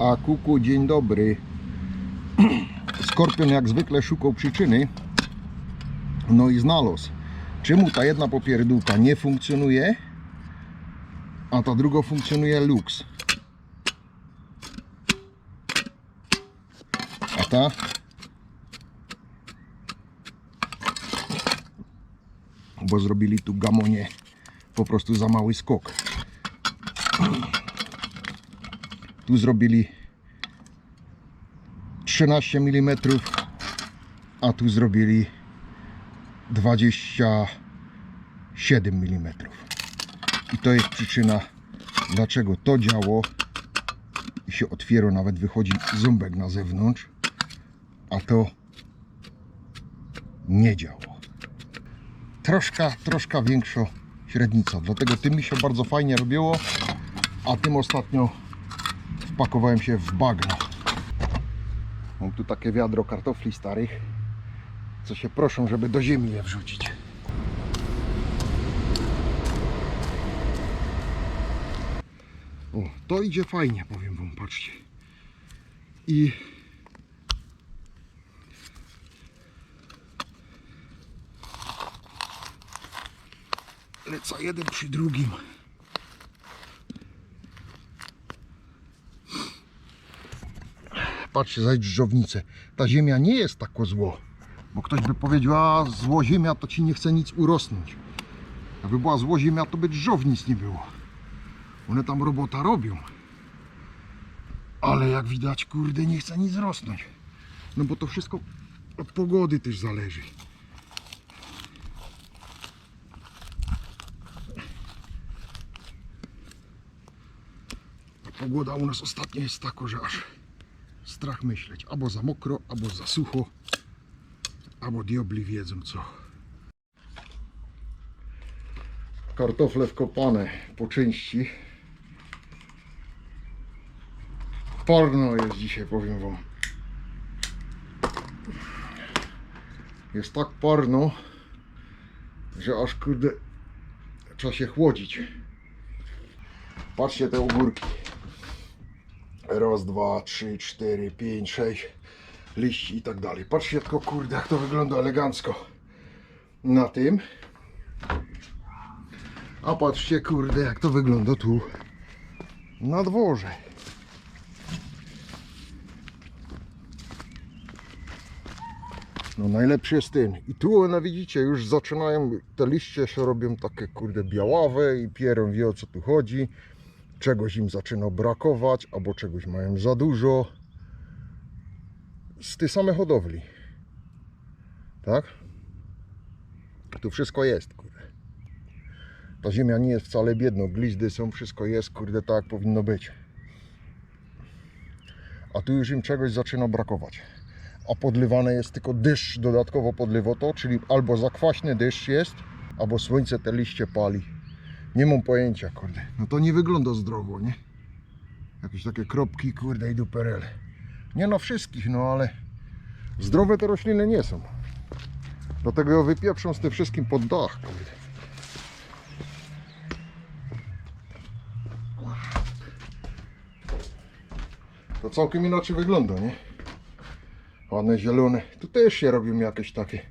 A kuku, dzień dobry. Skorpion jak zwykle szukał przyczyny. No i znalazł. Czemu ta jedna popierdółka nie funkcjonuje, a ta druga funkcjonuje luks? A ta? Bo zrobili tu gamonie po prostu za mały skok. Tu zrobili 13 mm, a tu zrobili 27 mm. I to jest przyczyna, dlaczego to działo i się otwiera, nawet wychodzi ząbek na zewnątrz, a to nie działo. Troszkę, troszkę większa średnica, dlatego tym mi się bardzo fajnie robiło, a tym ostatnio wpakowałem się w bagno. Mam tu takie wiadro kartofli starych, co się proszą, żeby do ziemi je wrzucić. O, to idzie fajnie, powiem wam, patrzcie. I leca jeden przy drugim. Patrzcie, zaś drżownicę. Ta ziemia nie jest tako zło. Bo ktoś by powiedział, a zło ziemia to ci nie chce nic urosnąć. Jakby była zło ziemia, to by drżow nic nie było. One tam robota robią. Ale jak widać, kurde, nie chce nic rosnąć. No bo to wszystko od pogody też zależy. Pogoda u nas ostatnio jest taka, że aż strach myśleć. Albo za mokro, albo za sucho, albo diabli wiedzą co. Kartofle wkopane po części. Parno jest dzisiaj, powiem wam. Jest tak parno, że aż kurde trzeba się chłodzić. Patrzcie te ogórki. Raz, dwa, trzy, cztery, pięć, sześć liści i tak dalej. Patrzcie tylko kurde jak to wygląda elegancko na tym. A patrzcie kurde jak to wygląda tu na dworze. No najlepszy jest ten. I tu one widzicie, już zaczynają, te liście się robią takie kurde białawe i pierą wie o co tu chodzi. Czegoś im zaczyna brakować, albo czegoś mają za dużo. Z tej samej hodowli. Tak? Tu wszystko jest, kurde. Ta ziemia nie jest wcale biedna, glizdy są, wszystko jest, kurde, tak jak powinno być. A tu już im czegoś zaczyna brakować a podlewane jest tylko deszcz dodatkowo podlewa to, czyli albo zakwaśny deszcz jest, albo słońce te liście pali. Nie mam pojęcia, kurde. No to nie wygląda zdrowo, nie? Jakieś takie kropki, kurde, i duperele. Nie na wszystkich, no ale zdrowe te rośliny nie są. Dlatego ją wypieprzą z tym wszystkim pod dach, kurde. To całkiem inaczej wygląda, nie? ładne zielone. Tu też się robią jakieś takie,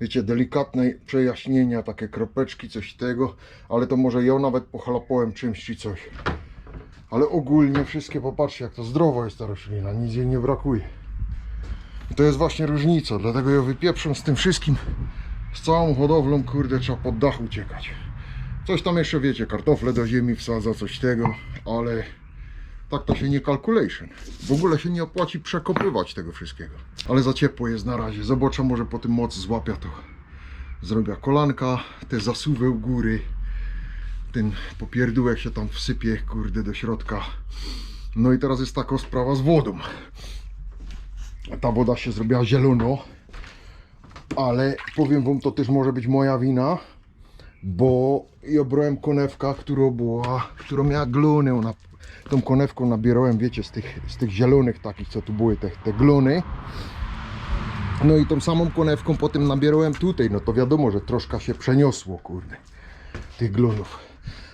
wiecie, delikatne przejaśnienia, takie kropeczki, coś tego, ale to może ja nawet pochlapałem czymś czy coś. Ale ogólnie wszystkie, popatrzcie jak to zdrowo jest ta roślina, nic jej nie brakuje. I to jest właśnie różnica, dlatego ja wypieprzę z tym wszystkim, z całą hodowlą, kurde, trzeba pod dach uciekać. Coś tam jeszcze, wiecie, kartofle do ziemi wsadza, coś tego, ale tak to się nie calculation. W ogóle się nie opłaci przekopywać tego wszystkiego. Ale za ciepło jest na razie. Zobaczę, może po tym moc złapia to. Zrobię kolanka, te zasuwy u góry. Ten popierdółek się tam wsypie, kurde, do środka. No i teraz jest taka sprawa z wodą. Ta woda się zrobiła zielono. Ale powiem wam, to też może być moja wina. Bo ja brałem konewka, która była, która miała glony. Ona tą konewką nabierałem, wiecie, z tych, z tych zielonych takich, co tu były, te, te glony. No i tą samą konewką potem nabierałem tutaj, no to wiadomo, że troszkę się przeniosło, kurde, tych glonów.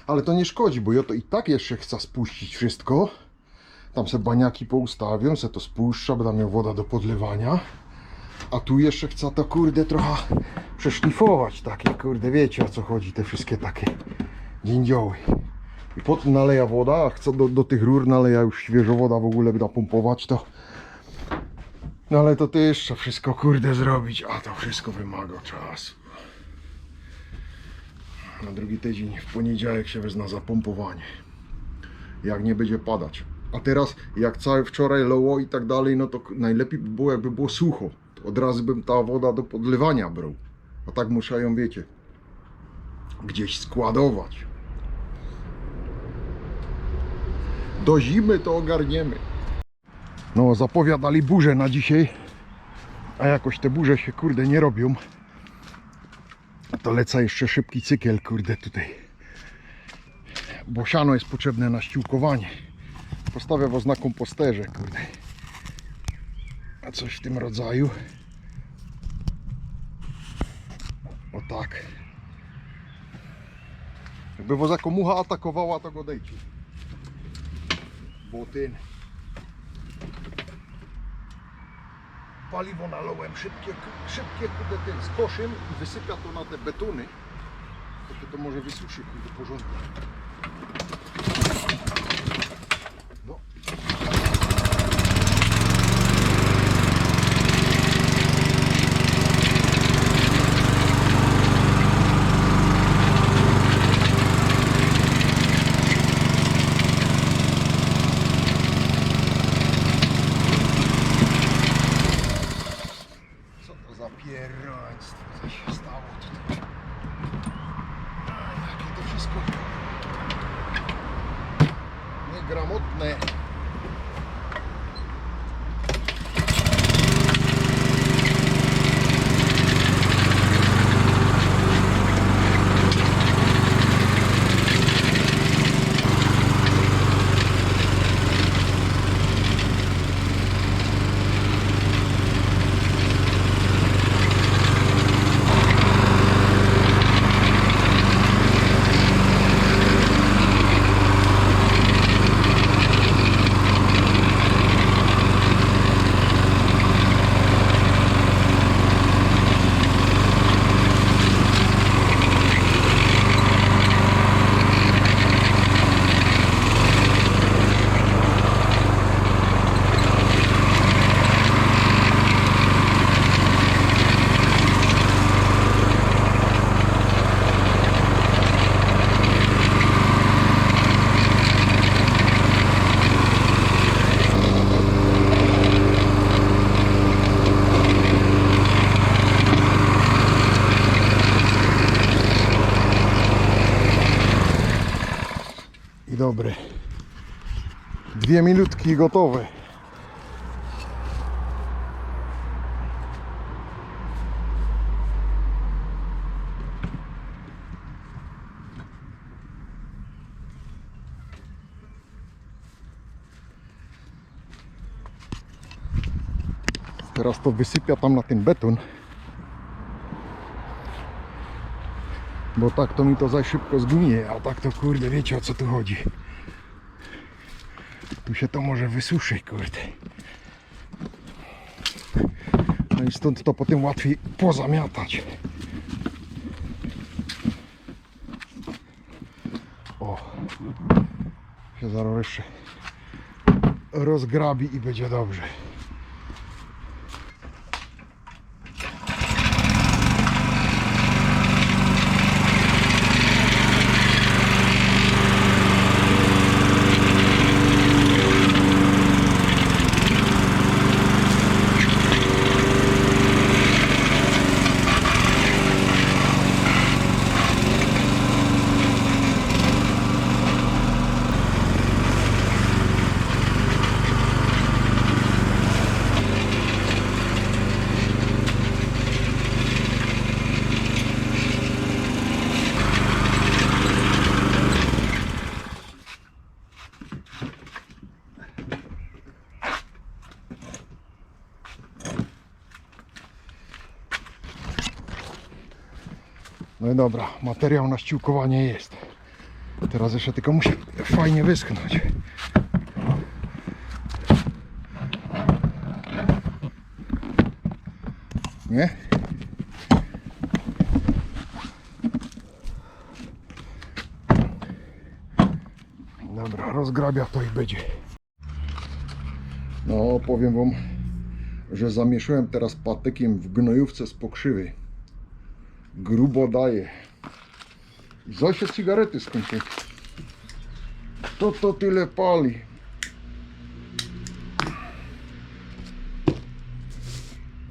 Ale to nie szkodzi, bo ja to i tak jeszcze chcę spuścić wszystko. Tam se baniaki poustawiam, se to spuszcza, tam miał woda do podlewania. A tu jeszcze chcę to kurde trochę przeszlifować takie, kurde, wiecie o co chodzi, te wszystkie takie dziędzioły. I potem naleja woda, a chcę do, do tych rur naleja już świeżo woda w ogóle by napompować to. No ale to też trzeba wszystko kurde zrobić, a to wszystko wymaga czasu. Na drugi tydzień w poniedziałek się wezna zapompowanie. Jak nie będzie padać. A teraz jak cały wczoraj loło i tak dalej, no to najlepiej by było jakby było sucho. Od razu bym ta woda do podlewania brał. A tak muszę ją, wiecie, gdzieś składować. Do zimy to ogarniemy. No, zapowiadali burzę na dzisiaj, a jakoś te burze się kurde nie robią. To leca jeszcze szybki cykiel, kurde, tutaj. Bo siano jest potrzebne na ściółkowanie. Postawię was na komposterze, kurde. A coś w tym rodzaju. O tak. Jakby was jako mucha atakowała, to go dejcie. Bo ten... Paliwo nalałem szybkie, szybkie kurde ten z koszem i wysypia to na te betony. To to może wysuszy kurde porządnie. No. Co to za pierroństwo, co się stało tutaj? Aj, Jakie to wszystko niegramotne. I dobre. Dwie minutki gotowe. Teraz to wysypia tam na ten beton. Bo tak to mi to za szybko zgnie, a tak to kurde wiecie o co tu chodzi. Tu się to może wysuszy, kurde. No i stąd to potem łatwiej pozamiatać. O, się zaraz jeszcze rozgrabi i będzie dobrze. No i dobra, materiał na ściółkowanie jest. Teraz jeszcze tylko musi fajnie wyschnąć. Nie? Dobra, rozgrabia to i będzie. No, powiem Wam, że zamieszyłem teraz patykiem w gnojówce z pokrzywy. Grubo daje. Się cygarety skończyły. Kto to tyle pali?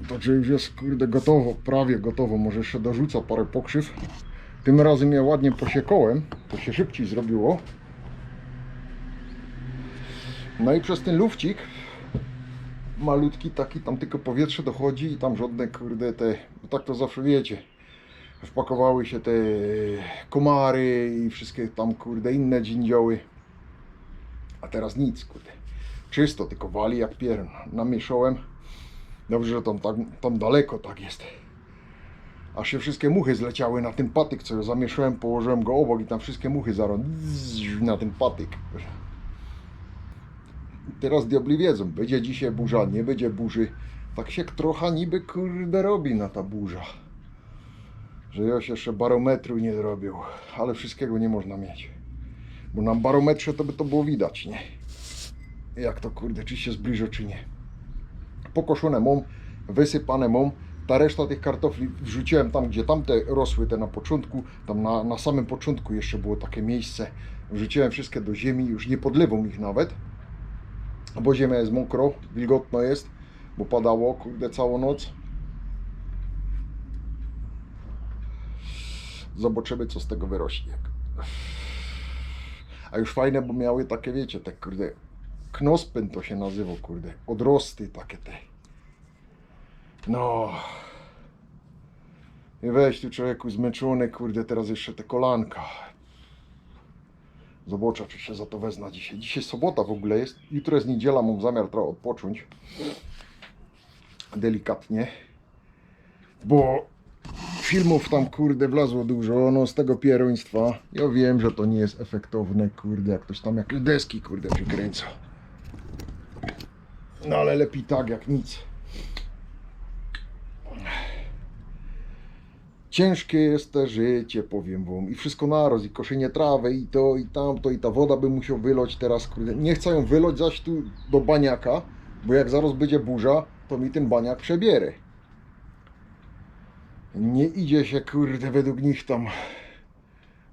Także już jest kurde gotowo, prawie gotowo. Może jeszcze dorzucę parę pokrzyw. Tym razem ja ładnie posiekałem. To się szybciej zrobiło. No i przez ten lufcik malutki taki, tam tylko powietrze dochodzi i tam żadne kurde te, bo tak to zawsze wiecie, wpakowały się te komary i wszystkie tam kurde inne dziędzioły. A teraz nic kurde. Czysto, tylko wali jak piern. Namieszałem. Dobrze, że tam, tak, tam daleko tak jest. Aż się wszystkie muchy zleciały na ten patyk, co ja zamieszałem, położyłem go obok i tam wszystkie muchy zarą na ten patyk. Teraz diabli wiedzą, będzie dzisiaj burza, nie będzie burzy. Tak się trochę niby kurde robi na ta burza. Że się jeszcze barometru nie zrobił, ale wszystkiego nie można mieć. Bo na barometrze to by to było widać, nie? Jak to kurde, czy się zbliża, czy nie. Pokoszone mam, wysypane mam. Ta reszta tych kartofli wrzuciłem tam, gdzie tamte rosły, te na początku. Tam na, na samym początku jeszcze było takie miejsce. Wrzuciłem wszystkie do ziemi, już nie podlewam ich nawet bo ziemia jest mokro, wilgotno jest, bo padało kurde całą noc. Zobaczymy co z tego wyrośnie. A już fajne, bo miały takie wiecie, te kurde knospyn to się nazywa, kurde, odrosty takie te. No. I weź tu człowieku zmęczony, kurde, teraz jeszcze te kolanka. Zobaczę, czy się za to wezna dzisiaj. Dzisiaj sobota w ogóle jest. Jutro jest niedziela, mam zamiar trochę odpocząć. Delikatnie. Bo filmów tam, kurde, wlazło dużo. No z tego pieroństwa. Ja wiem, że to nie jest efektowne, kurde, jak ktoś tam jakieś deski, kurde, przykręca. No ale lepiej tak, jak nic. Ciężkie jest te życie, powiem wam. I wszystko naraz, i koszenie trawy, i to, i tamto, i ta woda by musiał wylać teraz, kurde. Nie chcę ją wylać zaś tu do baniaka, bo jak zaraz będzie burza, to mi ten baniak przebierze. Nie idzie się, kurde, według nich tam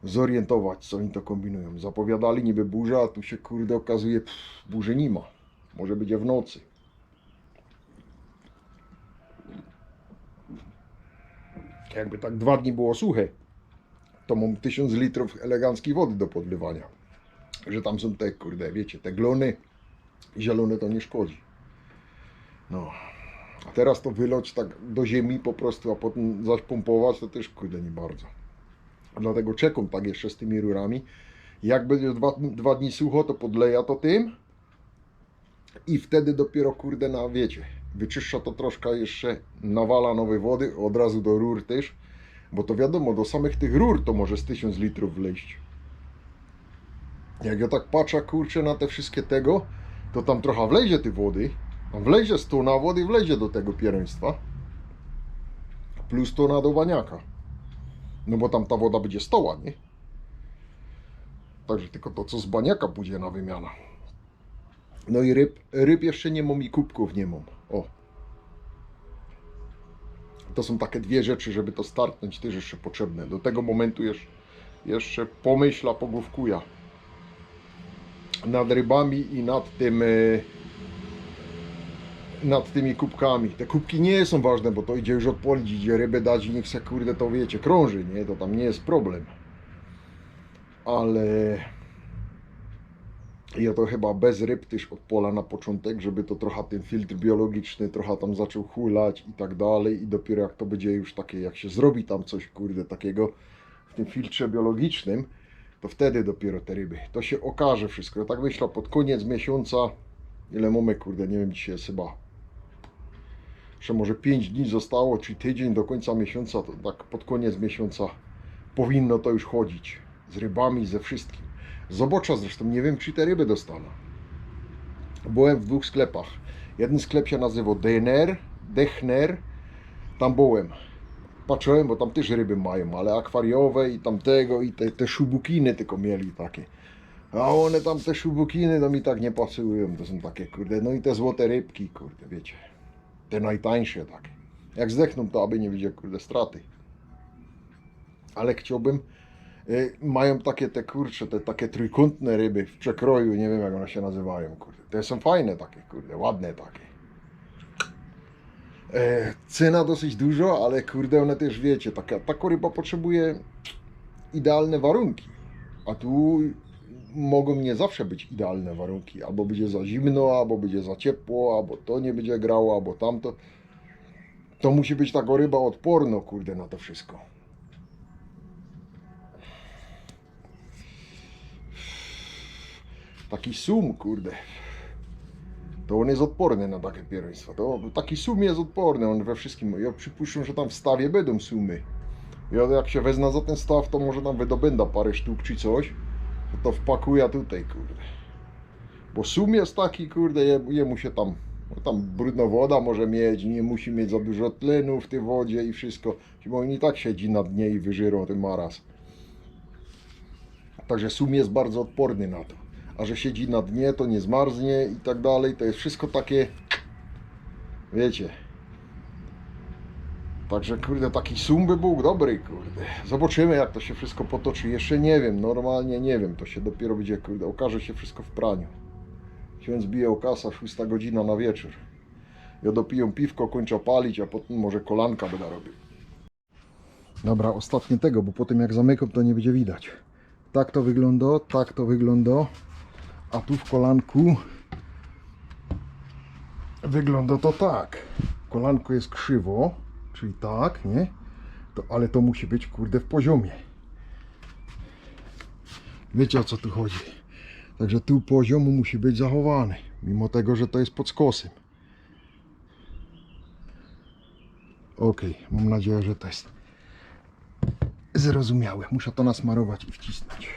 zorientować, co oni to kombinują. Zapowiadali niby burza, a tu się, kurde, okazuje, pff, burzy nie ma. Może będzie w nocy. jakby tak dwa dni było suche, to mam 1000 litrów eleganckiej wody do podlewania. Że tam są te, kurde, wiecie, te glony, zielone to nie szkodzi. No. Teraz to wylać tak do ziemi po prostu, a potem zaś pompować, to też, kurde, nie bardzo. Dlatego czekam tak jeszcze z tymi rurami. Jak będzie dwa, dwa dni sucho, to podleja to tym. I wtedy dopiero, kurde, na wiecie, wyczyszcza to troszkę jeszcze, nawala nowej wody, od razu do rur też, bo to wiadomo, do samych tych rur to może z 1000 litrów wleść. Jak ja tak patrzę, kurczę, na te wszystkie tego, to tam trochę wlezie tej wody, wlezie 100 na wody, wlezie do tego pieroństwa, plus to na do baniaka. No bo tam ta woda będzie stoła, nie? Także tylko to, co z baniaka pójdzie na wymiana. No i ryb, ryb jeszcze nie mam i kubków nie mam. O. To są takie dwie rzeczy, żeby to startnąć, też jeszcze potrzebne. Do tego momentu jeszcze, jeszcze pomyśla, pogłówkuja. Nad rybami i nad tym... nad tymi kubkami. Te kubki nie są ważne, bo to idzie już odpolić, idzie rybę dać i niech se kurde to wiecie, krąży, nie? To tam nie jest problem. Ale... Ja to chyba bez ryb też od pola na początek, żeby to trochę ten filtr biologiczny trochę tam zaczął hulać i tak dalej i dopiero jak to będzie już takie, jak się zrobi tam coś kurde takiego w tym filtrze biologicznym, to wtedy dopiero te ryby. To się okaże wszystko. Tak myślę pod koniec miesiąca, ile mamy kurde, nie wiem dzisiaj jest chyba że może 5 dni zostało, czy tydzień do końca miesiąca, to tak pod koniec miesiąca powinno to już chodzić z rybami, ze wszystkim. Zobaczę zresztą, nie wiem czy te ryby dostanę. Byłem w dwóch sklepach. Jeden sklep się nazywa DNR, Dechner. tam byłem. Patrzyłem, bo tam też ryby mają, ale akwariowe i tamtego i te, te szubukiny tylko mieli takie. A one tam te szubukiny to mi tak nie pasują, to są takie kurde, no i te złote rybki, kurde, wiecie. Te najtańsze takie. Jak zdechną to aby nie widzieć kurde straty. Ale chciałbym, y, mają takie te kurcze, te takie trójkątne ryby w przekroju, nie wiem jak one się nazywają, kurde. Te są fajne takie, kurde, ładne takie. E, cena dosyć dużo, ale kurde, one też wiecie, taka, taka ryba potrzebuje idealne warunki. A tu mogą nie zawsze być idealne warunki. Albo będzie za zimno, albo będzie za ciepło, albo to nie będzie grało, albo tamto. To musi być taka ryba odporna, kurde, na to wszystko. Taki sum, kurde. To on jest odporny na takie pierwieństwa. To taki sum jest odporny, on we wszystkim. Ja przypuszczam, że tam w stawie będą sumy. Ja jak się wezna za ten staw, to może tam wydobęda parę sztuk czy coś. To, wpakuję tutaj, kurde. Bo sum jest taki, kurde, je- jemu się tam, no tam brudna woda może mieć, nie musi mieć za dużo tlenu w tej wodzie i wszystko. Bo on i tak siedzi na dnie i wyżyrą ten maraz. Także sum jest bardzo odporny na to. A że siedzi na dnie, to nie zmarznie i tak dalej. To jest wszystko takie, wiecie. Także kurde, taki sum by był dobry, kurde. Zobaczymy jak to się wszystko potoczy. Jeszcze nie wiem, normalnie nie wiem. To się dopiero będzie, kurde, okaże się wszystko w praniu. Ksiądz bije o kasa, 6 godzina na wieczór. Ja dopiję piwko, kończę palić, a potem może kolanka będę robił. Dobra, ostatnie tego, bo potem jak zamykam, to nie będzie widać. Tak to wygląda, tak to wygląda. A tu w kolanku wygląda to tak. Kolanko jest krzywo, czyli tak, nie? To, ale to musi być, kurde, w poziomie. Wiecie o co tu chodzi. Także tu poziom musi być zachowany, mimo tego, że to jest pod skosem. Ok, mam nadzieję, że to jest zrozumiałe. Muszę to nasmarować i wcisnąć.